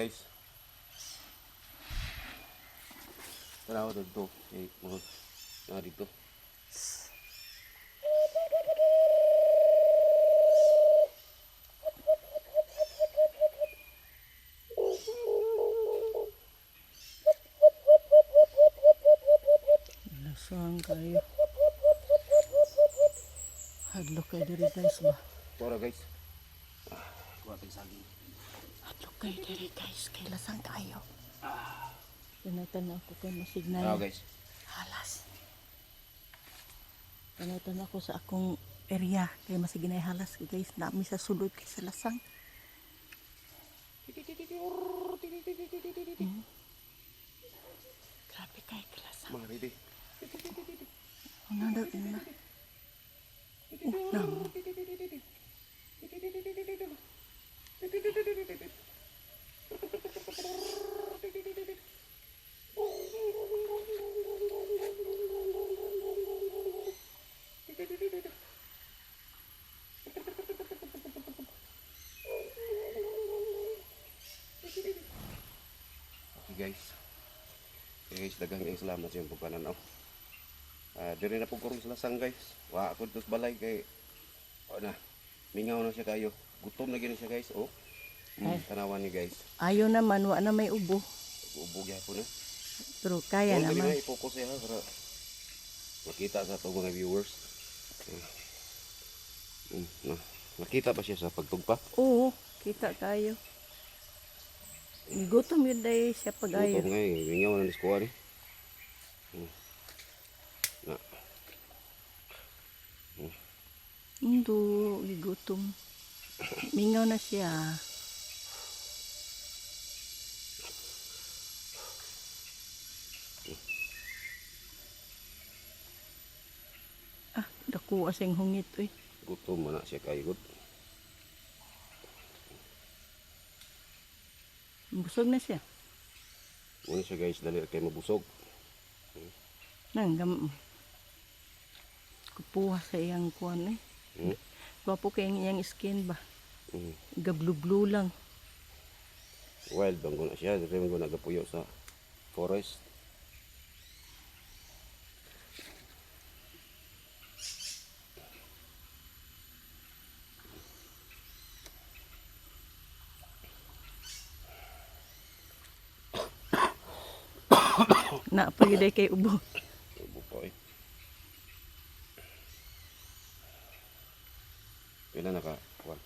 guys. Tanawa dito. Eh, mga nga dito. Lasang kayo. Hadlok kayo diri guys ba? Tora guys. Ah, kuha tayo saging. Hadlok kayo diri guys. Kay lasang kayo. Tanatan ako kay masignal. Ah, guys. Halas. Tanatan ako sa akong area. Kay masignay halas guys. Nami sa sulod kay sa lasang. Hmm. Grabe kay kalasang. Mga ready. Ano na na? Oh, nang. Okay guys. Okay guys, dagang yung salamat sa iyong pagpananaw. Ah, dire na po kurong sa lasang guys. Wa ako dito sa balay kay o na. Mingaw na siya kayo. Gutom na gina siya guys. Oh. Mm, tanawan ni guys. Ayaw naman, wa na may ubo. Ubog po na. Pero kaya Huwag naman. na i-focus siya ha, para makita sa itong mga viewers. Mm, na, nakita pa siya sa pagtugpa. Oo, kita kayo. Gutom yun dahil siya pag Gutom ayaw. nga eh. Mingaw na niskuha ni. Na. Hindi, gutom. Mingaw na siya. Ah, dako asing hungit eh. Gutom man na siya kayo. Busog na siya. Muna siya guys, dali kay mabusog. Nang gam kupuha sa iyang kuan eh. Hmm? Gwapo kay iyang skin ba? Mm. Gablu-blue lang. Wild bang na siya. Dili man ko nagapuyo sa forest. Na pagiday kay ubo. ubo po eh. Kailan naka? One.